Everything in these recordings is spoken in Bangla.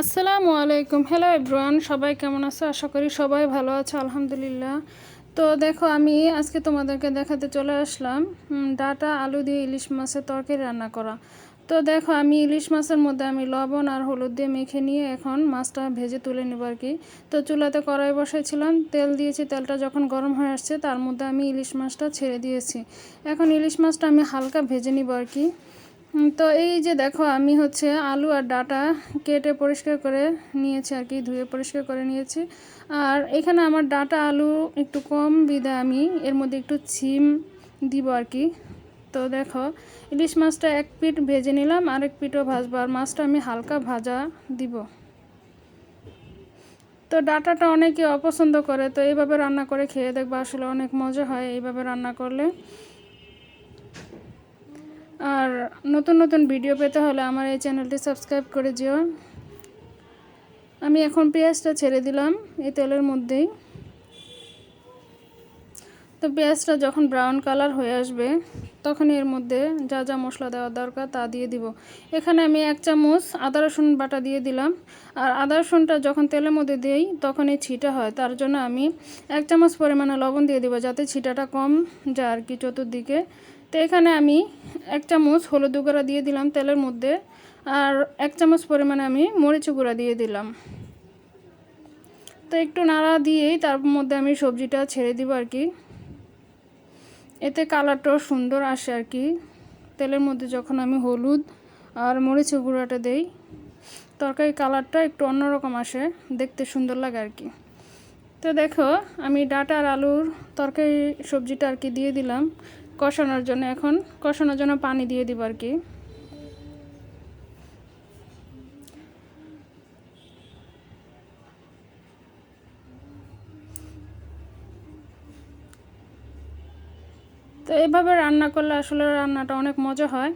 আসসালামু আলাইকুম। হ্যালো এভরিওয়ান সবাই কেমন আছো? আশা করি সবাই ভালো আছে, আলহামদুলিল্লাহ। তো দেখো, আমি আজকে তোমাদেরকে দেখাতে চলে আসলাম ডাটা, আলু দিয়ে ইলিশ মাছের তরকারি রান্না করা। তো দেখো, আমি ইলিশ মাছের মধ্যে আমি লবণ আর হলুদ দিয়ে মেখে নিয়ে এখন মাছটা ভেজে তুলে নেব আর কি। তো চুলাতে কড়াই বসাইছিলাম, তেল দিয়েছি, তেলটা যখন গরম হয়ে আসছে তার মধ্যে আমি ইলিশ মাছটা ছেড়ে দিয়েছি। এখন ইলিশ মাছটা আমি হালকা ভেজে নিব আর কি। তো এই যে দেখো, আমি হচ্ছে আলু আর ডাটা কেটে পরিষ্কার করে নিয়েছি আর কি, ধুয়ে পরিষ্কার করে নিয়েছি। আর এখানে আমার ডাটা আলু একটু কম বিদায় আমি, এর মধ্যে একটু ছিম দিব আর কি। তো দেখো, ইলিশ মাছটা এক পিঠ ভেজে নিলাম আর এক পিঠও ভাজবো, আর মাছটা আমি হালকা ভাজা দিব। তো ডাটাটা অনেকে অপছন্দ করে, তো এইভাবে রান্না করে খেয়ে দেখব আসলে অনেক মজা হয় এইভাবে রান্না করলে। আর নতুন নতুন ভিডিও পেতে হলে আমার এই চ্যানেলটি সাবস্ক্রাইব করে যেও আমি এখন পেঁয়াজটা ছেড়ে দিলাম এই তেলের মধ্যেই। তো পেঁয়াজটা যখন ব্রাউন কালার হয়ে আসবে, তখন এর মধ্যে যা যা মশলা দেওয়ার দরকার তা দিয়ে দিব। এখানে আমি এক চামচ আদা, রসুন বাটা দিয়ে দিলাম। আর আদা, রসুনটা যখন তেলের মধ্যে দিই, তখন এই ছিটা হয়। তার জন্য আমি এক চামচ পরিমাণে লবণ দিয়ে দিব যাতে ছিটাটা কম যায় আর কি চতুর্দিকে। তো এখানে আমি এক চামচ হলুদ গুঁড়া দিয়ে দিলাম তেলের মধ্যে আর এক চামচ পরিমাণে আমি মরিচ গুঁড়া দিয়ে দিলাম। তো একটু নাড়া দিয়েই তার মধ্যে আমি সবজিটা ছেড়ে দিব আর কি। এতে কালারটাও সুন্দর আসে আর কি। তেলের মধ্যে যখন আমি হলুদ আর মরিচ গুঁড়াটা দেই তরকারি কালারটা একটু অন্যরকম আসে, দেখতে সুন্দর লাগে আর কি। তো দেখো, আমি ডাটা আর আলুর তরকারি সবজিটা আর কি দিয়ে দিলাম। কষানোর জন্য, এখন কষানোর জন্য পানি দিয়ে দিব আর কি। তো এইভাবে রান্না করলে আসলে রান্নাটা অনেক মজা হয়।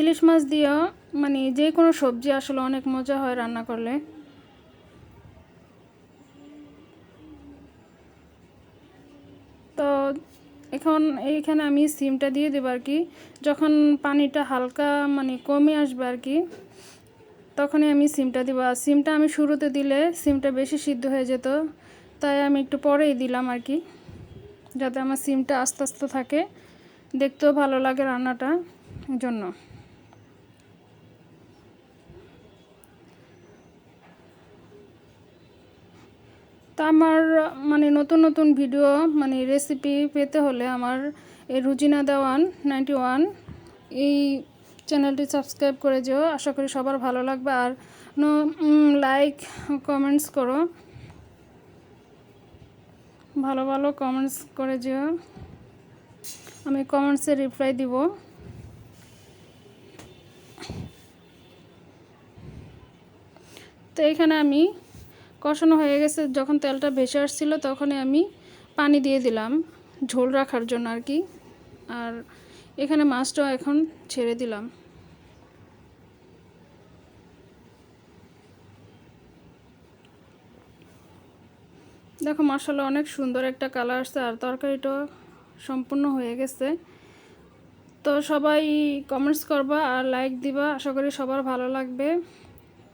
ইলিশ মাছ দিয়েও মানে যে কোনো সবজি আসলে অনেক মজা হয় রান্না করলে। তো এখন এইখানে আমি সিমটা দিয়ে দেবো আর কি। যখন পানিটা হালকা মানে কমে আসবে আর কি, তখনই আমি সিমটা দিব। আর সিমটা আমি শুরুতে দিলে সিমটা বেশি সিদ্ধ হয়ে যেত, তাই আমি একটু পরেই দিলাম আর কি, যাতে আমার সিমটা আস্তে আস্তে থাকে। দেখতেও ভালো লাগে রান্নাটা জন্য। তা আমার মানে নতুন নতুন ভিডিও মানে রেসিপি পেতে হলে আমার এই রুজিনা দেওয়ান নাইনটি ওয়ান এই চ্যানেলটি সাবস্ক্রাইব করে যেও। আশা করি সবার ভালো লাগবে। আর লাইক কমেন্টস করো। ভালো ভালো কমেন্টস করে যেও। আমি কমেন্টসে রিপ্লাই দিব। তো এখানে আমি কষানো হয়ে গেছে। যখন তেলটা ভেসে আসছিল তখনই আমি পানি দিয়ে দিলাম ঝোল রাখার জন্য আর কি। আর এখানে মাছটাও এখন ছেড়ে দিলাম। দেখো মশলা অনেক সুন্দর একটা কালার আসছে আর তরকারিটা সম্পূর্ণ হয়ে গেছে। তো সবাই কমেন্টস করবা আর লাইক দিবা। আশা করি সবার ভালো লাগবে।